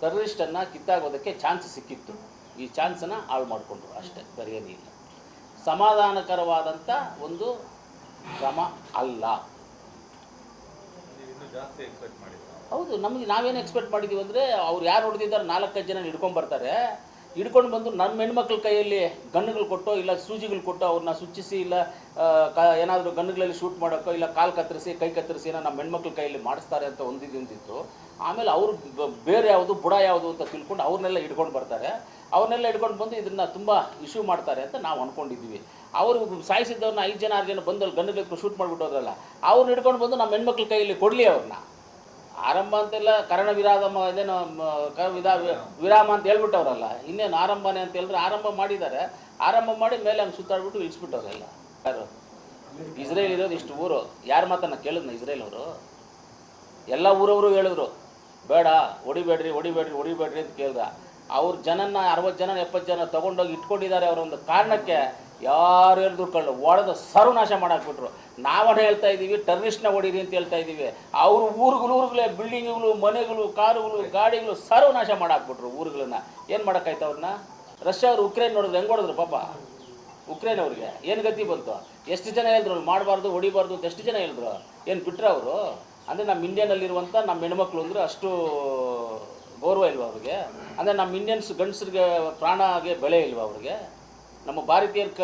ಟೆರರಿಸ್ಟನ್ನು ಕಿತ್ತಾಗೋದಕ್ಕೆ chance ಸಿಕ್ಕಿತ್ತು. ಈ ಚಾನ್ಸನ್ನು ಹಾಳು ಮಾಡಿಕೊಂಡ್ರು ಅಷ್ಟೇ ಬೇರೆ ಇಲ್ಲ. ಸಮಾಧಾನಕರವಾದಂಥ ಒಂದು ಕ್ರಮ ಅಲ್ಲ. ಹೌದು ನಮಗೆ ನಾವೇನು ಎಕ್ಸ್ಪೆಕ್ಟ್ ಮಾಡಿದ್ದೀವಿ ಅಂದರೆ ಅವ್ರು ಯಾರು ಹೊಡೆದಿದ್ದಾರೆ ನಾಲ್ಕೈದು ಜನ ಹಿಡ್ಕೊಂಡು ಬರ್ತಾರೆ. ಹಿಡ್ಕೊಂಡು ಬಂದು ನಮ್ಮ ಹೆಣ್ಮಕ್ಳ ಕೈಯಲ್ಲಿ ಗನ್ನುಗಳು ಕೊಟ್ಟು ಇಲ್ಲ ಸೂಜಿಗಳು ಕೊಟ್ಟು ಅವ್ರನ್ನ ಸುಚ್ಚಿಸಿ ಇಲ್ಲ ಕ ಏನಾದರೂ ಗನ್ನುಗಳಲ್ಲಿ ಶೂಟ್ ಮಾಡೋಕ್ಕೋ ಇಲ್ಲ ಕಾಲು ಕತ್ತರಿಸಿ ಕೈ ಕತ್ತರಿಸಿ ಏನೋ ನಮ್ಮ ಹೆಣ್ಮಕ್ಳ ಕೈಯಲ್ಲಿ ಮಾಡಿಸ್ತಾರೆ ಅಂತ ಒಂದಿದ್ದಿಂದಿತ್ತು ಆಮೇಲೆ ಅವರು ಬೇರೆ ಯಾವುದು ಬುಡ ಯಾವುದು ಅಂತ ತಿಳ್ಕೊಂಡು ಅವ್ರನ್ನೆಲ್ಲ ಹಿಡ್ಕೊಂಡು ಬರ್ತಾರೆ. ಅವ್ರನ್ನೆಲ್ಲ ಹಿಡ್ಕೊಂಡು ಬಂದು ಇದನ್ನು ತುಂಬ ಇಶ್ಯೂ ಮಾಡ್ತಾರೆ ಅಂತ ನಾವು ಅಂದ್ಕೊಂಡಿದ್ದೀವಿ ಅವರು ಸಾಯಿಸಿದ್ದವ್ರನ್ನ ಐದು ಜನ ಆರು ಜನ ಬಂದು ಅಲ್ಲಿ ಗನ್ನುಗಳಿಗೆ ಶೂಟ್ ಮಾಡಿಬಿಟ್ಟು ಹೋದ್ರಲ್ಲ ಅವ್ರನ್ನ ಹಿಡ್ಕೊಂಡು ಬಂದು ನಮ್ಮ ಹೆಣ್ಮಕ್ಳ ಕೈಯಲ್ಲಿ ಕೊಡಲಿ ಅವ್ರನ್ನ ಆರಂಭ ಅಂತೆಲ್ಲ ಕರಣ ವಿರಾಮ ಮ, ಕ- ವಿಧಾ ವಿರಾಮ ಅಂತ ಹೇಳ್ಬಿಟ್ಟವ್ರಲ್ಲ ಇನ್ನೇನು ಆರಂಭನೇ ಅಂತ ಹೇಳಿದ್ರೆ ಆರಂಭ ಮಾಡಿದ್ದಾರೆ. ಆರಂಭ ಮಾಡಿ ಮೇಲೆ ಹಂಗೆ ಸುತ್ತಾಡ್ಬಿಟ್ಟು ಇಳಿಸ್ಬಿಟ್ಟವ್ರೆಲ್ಲ. ಯಾರು? ಇಸ್ರೇಲ್ ಇರೋದು ಇಷ್ಟು ಊರು. ಯಾರು ಮಾತನ್ನು ಕೇಳಿದ್ನ ಇಸ್ರೇಲ್ ಅವರು? ಎಲ್ಲ ಊರವರು ಹೇಳಿದ್ರು. ಬೇಡ, ಹೊಡಿಬೇಡ್ರಿ ಹೊಡಿಬೇಡ್ರಿ ಹೊಡಿಬೇಡ್ರಿ ಅಂತ ಕೇಳ್ದ. ಅವ್ರ ಜನನ ಅರವತ್ತು ಜನ ಎಪ್ಪತ್ತು ಜನ ತೊಗೊಂಡೋಗಿ ಇಟ್ಕೊಂಡಿದ್ದಾರೆ ಅವರೊಂದು ಕಾರಣಕ್ಕೆ ಯಾರು ಹೇಳಿದ್ರು ಕಳ್ಳು ಒಡೆದು ಸರ್ವನಾಶ ಮಾಡಾಕ್ಬಿಟ್ರು. ನಾವೇ ಹೇಳ್ತಾ ಇದ್ದೀವಿ ಟೆರರಿಸ್ಟ್ನ ಹೊಡೀರಿ ಅಂತ ಹೇಳ್ತಾ ಇದ್ದೀವಿ ಅವರು ಊರುಗಳು, ಊರುಗಳೇ, ಬಿಲ್ಡಿಂಗ್ಗಳು, ಮನೆಗಳು, ಕಾರುಗಳು, ಗಾಡಿಗಳು ಸರ್ವನಾಶ ಮಾಡಾಕ್ಬಿಟ್ರು ಊರುಗಳನ್ನ. ಏನು ಮಾಡೋಕ್ಕಾಯ್ತು ಅವ್ರನ್ನ ರಷ್ಯಾ ಅವರು ಉಕ್ರೇನ್ ನೋಡಿದ್ರು ಹೆಂಗೆ ಹೊಡೆದ್ರು ಪಾಪ? ಉಕ್ರೇನ್ ಅವ್ರಿಗೆ. ಏನು ಗತಿ ಬಂತು? ಎಷ್ಟು ಜನ ಹೇಳಿದ್ರು, ಮಾಡಬಾರ್ದು, ಹೊಡಿಬಾರ್ದು ಅಂತ ಎಷ್ಟು ಜನ ಹೇಳಿದ್ರು? ಏನು ಬಿಟ್ರೆ ಅವರು? ಅಂದರೆ ನಮ್ಮ ಇಂಡಿಯನಲ್ಲಿರುವಂಥ ನಮ್ಮ ಹೆಣ್ಮಕ್ಳು ಅಂದರೆ ಅಷ್ಟು ಗೌರವ ಇಲ್ವಾ ಅವ್ರಿಗೆ? ಅಂದರೆ ನಮ್ಮ ಇಂಡಿಯನ್ಸ್ ಗಂಡಸರಿಗೆ ಪ್ರಾಣಗೆ ಬೆಲೆ ಇಲ್ವಾ ಅವ್ರಿಗೆ? ನಮ್ಮ ಭಾರತೀಯರ ಕ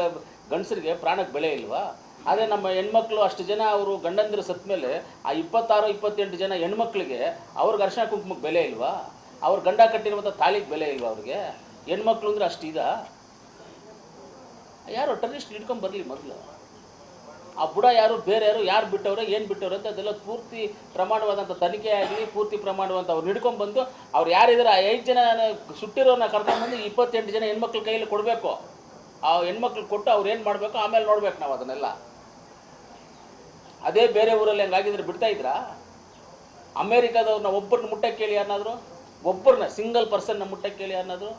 ಗಂಡಸರಿಗೆ ಪ್ರಾಣಕ್ಕೆ ಬೆಲೆ ಇಲ್ವಾ? ಆದರೆ ನಮ್ಮ ಹೆಣ್ಮಕ್ಳು ಅಷ್ಟು ಜನ ಅವರು ಗಂಡಂದಿರು ಸತ್ತ ಮೇಲೆ ಆ ಇಪ್ಪತ್ತಾರು, ಇಪ್ಪತ್ತೆಂಟು ಜನ ಹೆಣ್ಮಕ್ಳಿಗೆ ಅವ್ರಿಗೆ ಅರ್ಶನ ಕುಂಕುಮಕ್ಕೆ ಬೆಲೆ ಇಲ್ವಾ? ಅವ್ರ ಗಂಡ ಕಟ್ಟಿರುವಂಥ ತಾಳಿಗೆ ಬೆಲೆ ಇಲ್ವಾ ಅವ್ರಿಗೆ? ಹೆಣ್ಮಕ್ಳು ಅಂದರೆ ಅಷ್ಟು ಇದಾ? ಯಾರು ಟೆರರಿಸ್ಟ್ ಹಿಡ್ಕೊಂಡು ಬರಲಿ ಮೊದಲು. ಆ ಬುಡ ಯಾರು, ಬೇರೆ ಯಾರು ಯಾರು ಬಿಟ್ಟವ್ರೆ, ಏನು ಬಿಟ್ಟವ್ರೆ ಅಂತ ಅದೆಲ್ಲ ಪೂರ್ತಿ ಪ್ರಮಾಣವಾದಂಥ ತನಿಖೆ ಆಗಲಿ ಪೂರ್ತಿ ಪ್ರಮಾಣವಂತ ಅವ್ರು ಹಿಡ್ಕೊಂಬಂದು ಅವ್ರು ಯಾರಿದ್ದಾರೆ ಆ ಐದು ಜನ ಸುಟ್ಟಿರೋನ ಕರ್ಕೊಂಡ್ಬಂದು ಇಪ್ಪತ್ತೆಂಟು ಜನ ಹೆಣ್ಮಕ್ಳ ಕೈಯಲ್ಲಿ ಕೊಡಬೇಕು. ಆ ಹೆಣ್ಮಕ್ಳು ಕೊಟ್ಟು ಅವ್ರು ಏನು ಮಾಡಬೇಕು, ಆಮೇಲೆ ನೋಡ್ಬೇಕು ನಾವು ಅದನ್ನೆಲ್ಲ. ಅದೇ ಬೇರೆ ಊರಲ್ಲಿ ಹಂಗಾಗಿದ್ರೆ ಬಿಡ್ತಾ ಇದ್ರಾ? ಅಮೇರಿಕಾದವ್ರನ್ನ ಒಬ್ಬರನ್ನ ಮುಟ್ಟಕ್ಕೆ ಕೇಳಿ ಯಾರನ್ನಾದ್ರು ಒಬ್ಬರನ್ನ ಸಿಂಗಲ್ ಪರ್ಸನ್ನ ಮುಟ್ಟಕ್ಕೆ ಕೇಳಿ ಯಾರನ್ನಾದ್ರು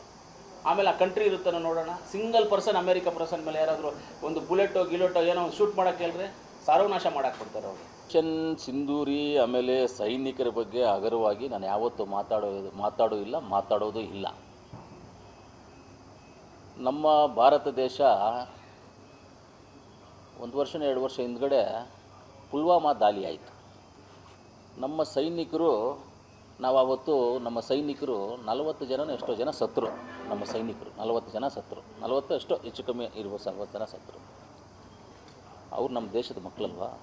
ಆಮೇಲೆ ಆ ಕಂಟ್ರಿ ಇರುತ್ತೋ ನೋಡೋಣ. ಸಿಂಗಲ್ ಪರ್ಸನ್ ಅಮೇರಿಕ ಪರ್ಸನ್ ಮೇಲೆ ಯಾರಾದರೂ ಒಂದು ಬುಲೆಟೋ ಗಿಲೆಟೋ ಏನೋ ಒಂದು ಶೂಟ್ ಮಾಡೋಕ್ಕೆ ಹೇಳಿದ್ರೆ ಸರ್ವನಾಶ ಮಾಡಕ್ಕೆ ಬಿಡ್ತಾರೆ ಅವರು. ಮಿಷನ್ ಸಿಂಧೂರಿ ಆಮೇಲೆ ಸೈನಿಕರ ಬಗ್ಗೆ ಹಗರವಾಗಿ ನಾನು ಯಾವತ್ತೂ ಮಾತಾಡೋ ಮಾತಾಡೋ ಇಲ್ಲ, ಮಾತಾಡೋದು ಇಲ್ಲ. ನಮ್ಮ ಭಾರತ ದೇಶ ಒಂದು ವರ್ಷ ಎರಡು ವರ್ಷ ಹಿಂದ್ಗಡೆ ಪುಲ್ವಾಮಾ ದಾಳಿ ಆಯಿತು. ನಮ್ಮ ಸೈನಿಕರು ನಾವು ಆವತ್ತು ನಮ್ಮ ಸೈನಿಕರು ನಲವತ್ತು ಜನ ಎಷ್ಟೋ ಜನ ಸತ್ರು. ನಮ್ಮ ಸೈನಿಕರು ನಲವತ್ತು ಜನ ಸತ್ರು. ನಲವತ್ತು ಎಷ್ಟೋ ಹೆಚ್ಚು ಕಮ್ಮಿ ಇರ್ಬೋದು ನಲವತ್ತು ಜನ ಸತ್ರು. ಅವ್ರು ನಮ್ಮ ದೇಶದ ಮಕ್ಕಳಲ್ವಾ?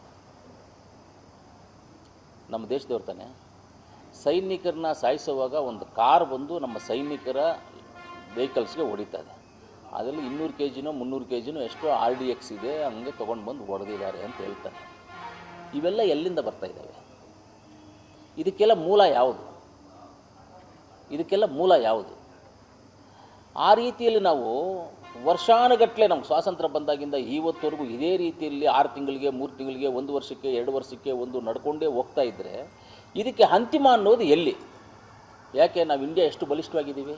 ನಮ್ಮ ದೇಶದವ್ರು ತಾನೆ? ಸೈನಿಕರನ್ನ ಸಾಯಿಸುವಾಗ ಒಂದು ಕಾರ್ ಬಂದು ನಮ್ಮ ಸೈನಿಕರ ವೆಹಿಕಲ್ಸ್ಗೆ ಹೊಡಿತಾ ಇದೆ. ಅದರಲ್ಲಿ ಇನ್ನೂರು ಕೆ ಜಿನೋ ಮುನ್ನೂರು ಕೆ ಜಿನೋ ಎಷ್ಟೋ ಆರ್ ಡಿ ಎಕ್ಸ್ ಇದೆ, ಹಂಗೆ ತೊಗೊಂಡು ಬಂದು ಹೊಡೆದಿದ್ದಾರೆ ಅಂತ ಹೇಳ್ತಾರೆ. ಇವೆಲ್ಲ ಎಲ್ಲಿಂದ ಬರ್ತಾ ಇದ್ದಾವೆ? ಇದಕ್ಕೆಲ್ಲ ಮೂಲ ಯಾವುದು? ಇದಕ್ಕೆಲ್ಲ ಮೂಲ ಯಾವುದು? ಆ ರೀತಿಯಲ್ಲಿ ನಾವು ವರ್ಷಾನುಗಟ್ಟಲೆ ನಮ್ಗೆ ಸ್ವಾತಂತ್ರ್ಯ ಬಂದಾಗಿಂದ ಇವತ್ತವರೆಗೂ ಇದೇ ರೀತಿಯಲ್ಲಿ ಆರು ತಿಂಗಳಿಗೆ, ಮೂರು ತಿಂಗಳಿಗೆ, ಒಂದು ವರ್ಷಕ್ಕೆ, ಎರಡು ವರ್ಷಕ್ಕೆ ಒಂದು ನಡ್ಕೊಂಡೇ ಹೋಗ್ತಾ ಇದ್ದರೆ ಇದಕ್ಕೆ ಅಂತಿಮ ಅನ್ನೋದು ಎಲ್ಲಿ? ಯಾಕೆ ನಾವು ಇಂಡಿಯಾ ಎಷ್ಟು ಬಲಿಷ್ಠವಾಗಿದ್ದೀವಿ?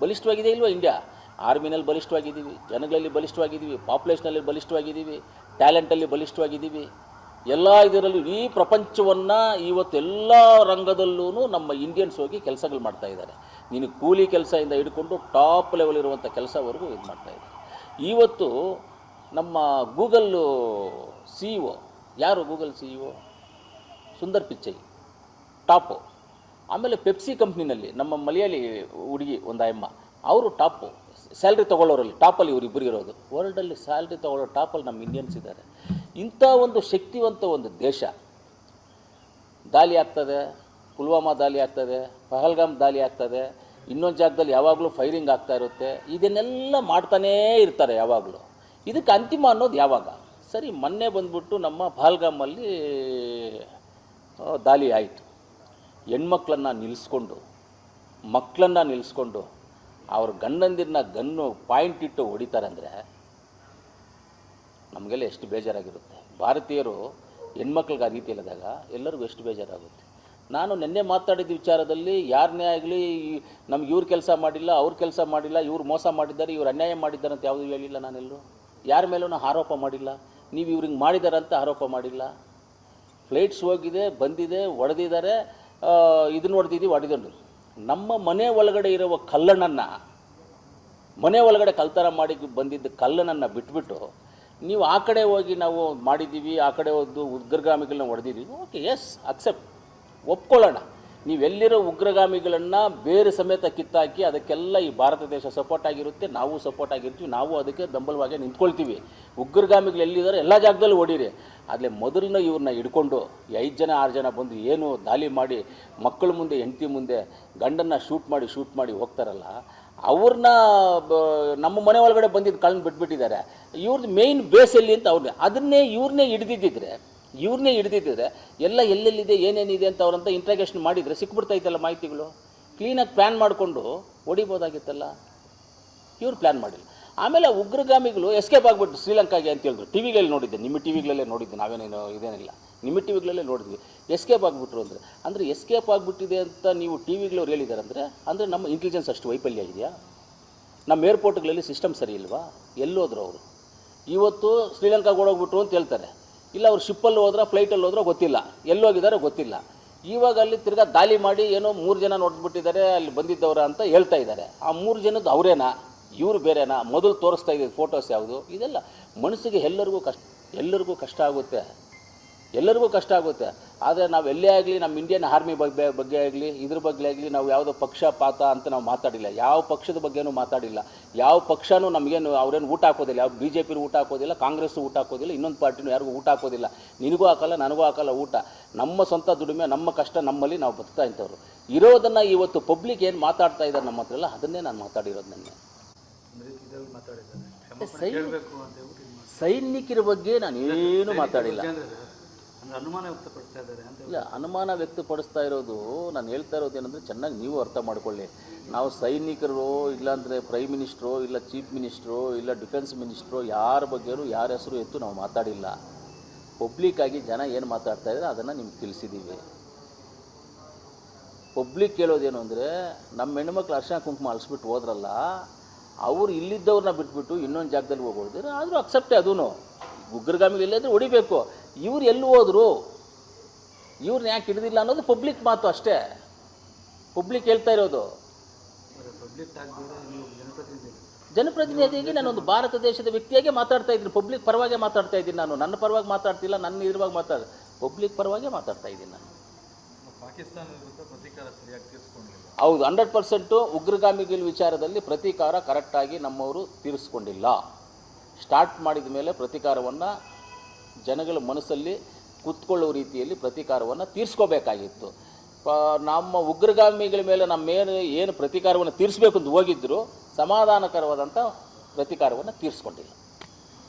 ಬಲಿಷ್ಠವಾಗಿದೆ ಇಲ್ವಾ ಇಂಡಿಯಾ? ಆರ್ಮಿನಲ್ಲಿ ಬಲಿಷ್ಠವಾಗಿದ್ದೀವಿ, ಜನಗಳಲ್ಲಿ ಬಲಿಷ್ಠವಾಗಿದ್ದೀವಿ, ಪಾಪ್ಯುಲೇಷನಲ್ಲಿ ಬಲಿಷ್ಠವಾಗಿದ್ದೀವಿ, ಟ್ಯಾಲೆಂಟಲ್ಲಿ ಬಲಿಷ್ಠವಾಗಿದ್ದೀವಿ. ಎಲ್ಲ ಇದರಲ್ಲೂ ಈ ಪ್ರಪಂಚವನ್ನು ಇವತ್ತೆಲ್ಲ ರಂಗದಲ್ಲೂ ನಮ್ಮ ಇಂಡಿಯನ್ಸ್ ಹೋಗಿ ಕೆಲಸಗಳು ಮಾಡ್ತಾ ಇದ್ದಾರೆ. ನೀನು ಕೂಲಿ ಕೆಲಸದಿಂದ ಹಿಡ್ಕೊಂಡು ಟಾಪ್ ಲೆವೆಲ್ ಇರುವಂಥ ಕೆಲಸವರೆಗೂ ಇದು ಮಾಡ್ತಾ ಇದ್ದಾರೆ. ಇವತ್ತು ನಮ್ಮ ಗೂಗಲ್ಲು ಸಿ ಇ ಒ ಯಾರು Google C E O Sundar Pichai top ಆಮೇಲೆ ಪೆಪ್ಸಿ ಕಂಪ್ನಿನಲ್ಲಿ ನಮ್ಮ ಮಲಯಾಳಿ ಹುಡುಗಿ ಒಂದು ಅಮ್ಮ, ಅವರು ಟಾಪು ಸ್ಯಾಲ್ರಿ ತೊಗೊಳ್ಳೋರಲ್ಲಿ ಟಾಪಲ್ಲಿ ಇವ್ರು ಇಬ್ಬರಿಗಿರೋದು ಇರೋದು. ವರ್ಲ್ಡಲ್ಲಿ ಸ್ಯಾಲ್ರಿ ತೊಗೊಳ್ಳೋ ಟಾಪಲ್ಲಿ ನಮ್ಮ ಇಂಡಿಯನ್ಸ್ ಇದ್ದಾರೆ. ಇಂಥ ಒಂದು ಶಕ್ತಿವಂತ ಒಂದು ದೇಶ. ದಾಳಿ ಆಗ್ತದೆ, ಪುಲ್ವಾಮಾ ದಾಳಿ ಆಗ್ತದೆ, ಪಹಲ್ಗಾಮ್ ದಾಳಿ ಆಗ್ತದೆ, ಇನ್ನೊಂದು ಜಾಗದಲ್ಲಿ ಯಾವಾಗಲೂ ಫೈರಿಂಗ್ ಆಗ್ತಾ ಇರುತ್ತೆ. ಇದನ್ನೆಲ್ಲ ಮಾಡ್ತಾನೇ ಇರ್ತಾರೆ ಯಾವಾಗಲೂ. ಇದಕ್ಕೆ ಅಂತಿಮ ಅನ್ನೋದು ಯಾವಾಗ? ಸರಿ, ಮೊನ್ನೆ ಬಂದ್ಬಿಟ್ಟು ನಮ್ಮ ಪಹಲ್ಗಾಮಲ್ಲಿ ದಾಳಿ ಆಯಿತು. ಹೆಣ್ಮಕ್ಳನ್ನು ನಿಲ್ಲಿಸ್ಕೊಂಡು ಮಕ್ಕಳನ್ನು ನಿಲ್ಲಿಸ್ಕೊಂಡು ಅವ್ರ ಗಂಡಂದಿರನ್ನ ಗನ್ನು ಪಾಯಿಂಟ್ ಇಟ್ಟು ಹೊಡಿತಾರೆ ಅಂದರೆ ನಮಗೆಲ್ಲ ಎಷ್ಟು ಬೇಜಾರಾಗಿರುತ್ತೆ. ಭಾರತೀಯರು ಹೆಣ್ಮಕ್ಳಿಗೆ ಆ ರೀತಿ ಇಲ್ಲದಾಗ ಎಲ್ಲರಿಗೂ ಎಷ್ಟು ಬೇಜಾರಾಗುತ್ತೆ. ನಾನು ನಿನ್ನೆ ಮಾತಾಡಿದ ವಿಚಾರದಲ್ಲಿ ಯಾರನ್ನೇ ಆಗಲಿ ನಮ್ಗೆ ಇವ್ರ ಕೆಲಸ ಮಾಡಿಲ್ಲ, ಅವ್ರ ಕೆಲಸ ಮಾಡಿಲ್ಲ, ಇವ್ರು ಮೋಸ ಮಾಡಿದ್ದಾರೆ, ಇವ್ರು ಅನ್ಯಾಯ ಮಾಡಿದ್ದಾರೆ ಅಂತ ಯಾವುದೂ ಹೇಳಿಲ್ಲ ನಾನೆಲ್ಲೂ. ಯಾರ ಮೇಲೂ ಆರೋಪ ಮಾಡಿಲ್ಲ. ನೀವು ಇವ್ರಿಗೆ ಮಾಡಿದ್ದಾರೆ ಅಂತ ಆರೋಪ ಮಾಡಿಲ್ಲ. ಫ್ಲೈಟ್ಸ್ ಹೋಗಿದೆ, ಬಂದಿದೆ ಒಡೆದಿದ್ದಾರೆ ಇದನ್ನು ಹೊಡೆದಿದ್ದೀವಿ ಹೊಡೆದೊಂಡು ನಮ್ಮ ಮನೆ ಒಳಗಡೆ ಇರುವ ಕಲ್ಲಣ್ಣನ್ನು ಮನೆ ಒಳಗಡೆ ಕಲ್ತರ ಮಾಡಿ ಬಂದಿದ್ದ ಕಲ್ಲನನ್ನು ಬಿಟ್ಬಿಟ್ಟು ನೀವು ಆ ಕಡೆ ಹೋಗಿ ನಾವು ಮಾಡಿದ್ದೀವಿ, ಆ ಕಡೆ ಹೋದ್ದು ಉಗ್ರಗಾಮಿಗಳನ್ನ ಹೊಡೆದಿದ್ದೀವಿ. ಓಕೆ ಎಸ್ ಅಕ್ಸೆಪ್ಟ್ ಒಪ್ಕೊಳ್ಳೋಣ. ನೀವೆಲ್ಲಿರೋ ಉಗ್ರಗಾಮಿಗಳನ್ನು ಬೇರೆ ಸಮೇತ ಕಿತ್ತಾಕಿ ಅದಕ್ಕೆಲ್ಲ ಈ ಭಾರತ ದೇಶ ಸಪೋರ್ಟ್ ಆಗಿರುತ್ತೆ, ನಾವು ಸಪೋರ್ಟ್ ಆಗಿರ್ತೀವಿ, ನಾವು ಅದಕ್ಕೆ ಬೆಂಬಲವಾಗಿ ನಿಂತ್ಕೊಳ್ತೀವಿ. ಉಗ್ರಗಾಮಿಗಳು ಎಲ್ಲಿದ್ದಾರೆ ಎಲ್ಲ ಜಾಗದಲ್ಲಿ ಓಡಿರಿ. ಆದರೆ ಮೊದಲಿನ ಇವ್ರನ್ನ ಹಿಡ್ಕೊಂಡು ಈ ಐದು ಜನ, ಆರು ಜನ ಬಂದು ಏನು ದಾಳಿ ಮಾಡಿ ಮಕ್ಕಳ ಮುಂದೆ, ಹೆಂಡತಿ ಮುಂದೆ ಗಂಡನ್ನು ಶೂಟ್ ಮಾಡಿ ಶೂಟ್ ಮಾಡಿ ಹೋಗ್ತಾರಲ್ಲ ಅವ್ರನ್ನ ನಮ್ಮ ಮನೆ ಒಳಗಡೆ ಬಂದಿದ್ದು ಕಳ್ನ ಬಿಟ್ಬಿಟ್ಟಿದ್ದಾರೆ. ಇವ್ರದ್ದು ಮೇಯ್ನ್ ಬೇಸ್ ಎಲ್ಲಿ ಅಂತ ಅವ್ರನ್ನೇ ಅದನ್ನೇ ಇವ್ರನ್ನೇ ಹಿಡ್ದಿದ್ದಿದ್ರೆ ಇವ್ರನ್ನೇ ಹಿಡ್ದಿದ್ದಿದ್ರೆ ಎಲ್ಲ ಎಲ್ಲೆಲ್ಲಿದೆ, ಏನೇನಿದೆ ಅಂತ ಅವ್ರಂತ ಇಂಟ್ರಾಗೇಷನ್ ಮಾಡಿದರೆ ಸಿಕ್ಬಿಡ್ತಾ ಇತ್ತಲ್ಲ ಮಾಹಿತಿಗಳು? ಕ್ಲೀನಾಗಿ ಪ್ಲ್ಯಾನ್ ಮಾಡಿಕೊಂಡು ಹೊಡಿಬೋದಾಗಿತ್ತಲ್ಲ? ಇವ್ರು ಪ್ಲ್ಯಾನ್ ಮಾಡಿಲ್ಲ. ಆಮೇಲೆ ಉಗ್ರಗಾಮಿಗಳು ಎಸ್ಕೇಪ್ ಆಗಿಬಿಟ್ಟು ಶ್ರೀಲಂಕಾಗೆ ಅಂತ ಹೇಳಿದ್ರು ಟಿ ವಿಗಳಲ್ಲಿ ನೋಡಿದ್ದೆ, ನಿಮ್ಮ ಟಿ ವಿಗಳಲ್ಲೇ ನೋಡಿದ್ದೆ, ನಾವೇನೇನು ಇದೇನಿಲ್ಲ. ನಿಮ್ಮ ಟಿ ನೋಡಿದ್ವಿ. ಎಸ್ಕೇಪ್ ಆಗಿಬಿಟ್ರು ಅಂದರೆ ಅಂದರೆ ಎಸ್ಕೇಪ್ ಆಗಿಬಿಟ್ಟಿದೆ ಅಂತ ನೀವು ಟಿ ವಿಗಳವ್ರು ಹೇಳಿದ್ದಾರೆ ಅಂದರೆ ಅಂದರೆ ನಮ್ಮ ಇಂಟೆಲಿಜೆನ್ಸ್ ಅಷ್ಟು ವೈಫಲ್ಯ ಇದೆಯಾ? ನಮ್ಮ ಏರ್ಪೋರ್ಟ್ಗಳಲ್ಲಿ ಸಿಸ್ಟಮ್ ಸರಿ ಇಲ್ವಾ? ಎಲ್ಲೋದ್ರು ಅವರು. ಇವತ್ತು ಶ್ರೀಲಂಕಾಗೆ ಓಡೋಗ್ಬಿಟ್ರು ಅಂತ ಹೇಳ್ತಾರೆ. ಇಲ್ಲ, ಅವ್ರು ಶಿಪ್ಪಲ್ಲಿ ಹೋದ್ರೆ ಫ್ಲೈಟಲ್ಲಿ ಹೋದ್ರೆ ಗೊತ್ತಿಲ್ಲ. ಎಲ್ಲೋಗಿದ್ದಾರೆ ಗೊತ್ತಿಲ್ಲ. ಇವಾಗ ಅಲ್ಲಿ ತಿರ್ಗಾ ದಾಳಿ ಮಾಡಿ ಏನೋ ಮೂರು ಜನ ನೋಡ್ಬಿಟ್ಟಿದ್ದಾರೆ, ಅಲ್ಲಿ ಬಂದಿದ್ದವರ ಅಂತ ಹೇಳ್ತಾ ಇದ್ದಾರೆ. ಆ ಮೂರು ಜನದ್ದು ಅವರೇನಾ? ಇವರು ಬೇರೆನಾ? ಮೊದಲು ತೋರಿಸ್ತಾ ಇದ್ದಿದ್ದು ಫೋಟೋಸ್ ಯಾವುದು? ಇದೆಲ್ಲ ಮನಸ್ಸಿಗೆ ಎಲ್ಲರಿಗೂ ಕಷ್ಟ ಎಲ್ಲರಿಗೂ ಕಷ್ಟ ಆಗುತ್ತೆ. ಎಲ್ಲರಿಗೂ ಕಷ್ಟ ಆಗುತ್ತೆ. ಆದರೆ ನಾವು ಎಲ್ಲೇ ಆಗಲಿ ನಮ್ಮ ಇಂಡಿಯನ್ ಆರ್ಮಿ ಬಗ್ಗೆ ಬಗ್ಗೆ ಆಗಲಿ ಇದ್ರ ಬಗ್ಗೆ ಆಗಲಿ ನಾವು ಯಾವುದೋ ಪಕ್ಷಪಾತ ಅಂತ ನಾವು ಮಾತಾಡಿಲ್ಲ. ಯಾವ ಪಕ್ಷದ ಬಗ್ಗೆನೂ ಮಾತಾಡಿಲ್ಲ. ಯಾವ ಪಕ್ಷನೂ ನಮಗೇನು ಅವ್ರೇನು ಊಟ ಹಾಕೋದಿಲ್ಲ. ಯಾವ ಬಿ ಜೆ ಪಿನೂ ಊಟ ಹಾಕೋದಿಲ್ಲ ಕಾಂಗ್ರೆಸ್ಸು ಊಟ ಹಾಕೋದಿಲ್ಲ ಇನ್ನೊಂದು ಪಾರ್ಟಿನೂ ಯಾರಿಗೂ ಊಟ ಹಾಕೋದಿಲ್ಲ. ನಿನಗೂ ಹಾಕಲ್ಲ ನನಗೂ ಹಾಕಲ್ಲ ಊಟ. ನಮ್ಮ ಸ್ವಂತ ದುಡಿಮೆ ನಮ್ಮ ಕಷ್ಟ ನಮ್ಮಲ್ಲಿ ನಾವು ಬದುಕ್ತಾ ಇಂಥವ್ರು. ಇರೋದನ್ನು ಇವತ್ತು ಪಬ್ಲಿಕ್ ಏನು ಮಾತಾಡ್ತಾ ಇದ್ದಾರೆ ನಮ್ಮ ಹತ್ರ ಎಲ್ಲ ಅದನ್ನೇ ನಾನು ಮಾತಾಡಿರೋದು ನನಗೆ. ಸೈನಿಕರ ಬಗ್ಗೆ ನಾನು ಏನು ಮಾತಾಡಿಲ್ಲ. ಅನುಮಾನ ವ್ಯಕ್ತಪಡಿಸ್ತಾ ಇದ್ದಾರೆ ಇಲ್ಲ, ಅನುಮಾನ ವ್ಯಕ್ತಪಡಿಸ್ತಾ ಇರೋದು ನಾನು ಹೇಳ್ತಾ ಇರೋದು ಏನಂದರೆ ಚೆನ್ನಾಗಿ ನೀವು ಅರ್ಥ ಮಾಡ್ಕೊಳ್ಳಿ. ನಾವು ಸೈನಿಕರು ಇಲ್ಲಾಂದರೆ ಪ್ರೈಮ್ ಮಿನಿಸ್ಟ್ರು ಇಲ್ಲ ಚೀಫ್ ಮಿನಿಸ್ಟ್ರು ಇಲ್ಲ ಡಿಫೆನ್ಸ್ ಮಿನಿಸ್ಟ್ರು ಯಾರ ಬಗ್ಗೆಯೂ ಯಾರ ಹೆಸರು ಎತ್ತು ನಾವು ಮಾತಾಡಿಲ್ಲ. ಪಬ್ಲಿಕ್ಕಾಗಿ ಜನ ಏನು ಮಾತಾಡ್ತಾ ಇದ್ದಾರೆ ಅದನ್ನು ನಿಮ್ಗೆ ತಿಳಿಸಿದ್ದೀವಿ ಪಬ್ಲಿಕ್ ಕೇಳೋದೇನು ಅಂದರೆ ನಮ್ಮ ಹೆಣ್ಮಕ್ಳು ಅರ್ಶನ ಕುಂಕುಮ ಅಳಿಸ್ಬಿಟ್ಟು ಹೋದ್ರಲ್ಲ, ಅವ್ರು ಇಲ್ಲಿದ್ದವ್ರನ್ನ ಬಿಟ್ಬಿಟ್ಟು ಇನ್ನೊಂದು ಜಾಗದಲ್ಲಿ ಹೋಗಿ ಹೊಡೆದ್ರೆ ಆದರೂ ಅಕ್ಸೆಪ್ಟೇ ಅದೂ ಉಗ್ರಗಾಮಿಗೆ ಎಲ್ಲಾದರೂ ಹೊಡಿಬೇಕು. ಇವ್ರು ಎಲ್ಲಿ ಹೋದರು? ಇವ್ರನ್ನ ಯಾಕೆ ಹಿಡಿದಿಲ್ಲ ಅನ್ನೋದು ಪಬ್ಲಿಕ್ ಮಾತು ಅಷ್ಟೇ. ಪಬ್ಲಿಕ್ ಹೇಳ್ತಾ ಇರೋದು. ಜನಪ್ರತಿನಿಧಿಯಾಗಿ ನಾನೊಂದು ಭಾರತ ದೇಶದ ವ್ಯಕ್ತಿಯಾಗಿ ಮಾತಾಡ್ತಾ ಇದ್ದೀನಿ. ಪಬ್ಲಿಕ್ ಪರವಾಗಿ ಮಾತಾಡ್ತಾ ಇದ್ದೀನಿ ನಾನು. ನನ್ನ ಪರವಾಗಿ ಮಾತಾಡ್ತಿಲ್ಲ, ನನ್ನ ಇದ್ರವಾಗಿ ಮಾತಾಡ. ಪಬ್ಲಿಕ್ ಪರವಾಗಿ ಮಾತಾಡ್ತಾ ಇದ್ದೀನಿ ನಾನು. ಪಾಕಿಸ್ತಾನ ಹೌದು ಹಂಡ್ರೆಡ್ ಪರ್ಸೆಂಟು ಉಗ್ರಗಾಮಿಗಳ ವಿಚಾರದಲ್ಲಿ ಪ್ರತೀಕಾರ ಕರೆಕ್ಟಾಗಿ ನಮ್ಮವರು ತೀರಿಸ್ಕೊಂಡಿಲ್ಲ. ಸ್ಟಾರ್ಟ್ ಮಾಡಿದ ಮೇಲೆ ಪ್ರತೀಕಾರವನ್ನು ಜನಗಳ ಮನಸ್ಸಲ್ಲಿ ಕುತ್ಕೊಳ್ಳೋ ರೀತಿಯಲ್ಲಿ ಪ್ರತೀಕಾರವನ್ನು ತೀರಿಸ್ಕೋಬೇಕಾಗಿತ್ತು. ನಮ್ಮ ಉಗ್ರಗಾಮಿಗಳ ಮೇಲೆ ನಮ್ಮ ಏನು ಏನು ಪ್ರತೀಕಾರವನ್ನು ತೀರಿಸಬೇಕು ಅಂತ ಹೋಗಿದ್ದರೂ ಸಮಾಧಾನಕರವಾದಂಥ ಪ್ರತೀಕಾರವನ್ನು ತೀರಿಸ್ಕೊಂಡಿಲ್ಲ.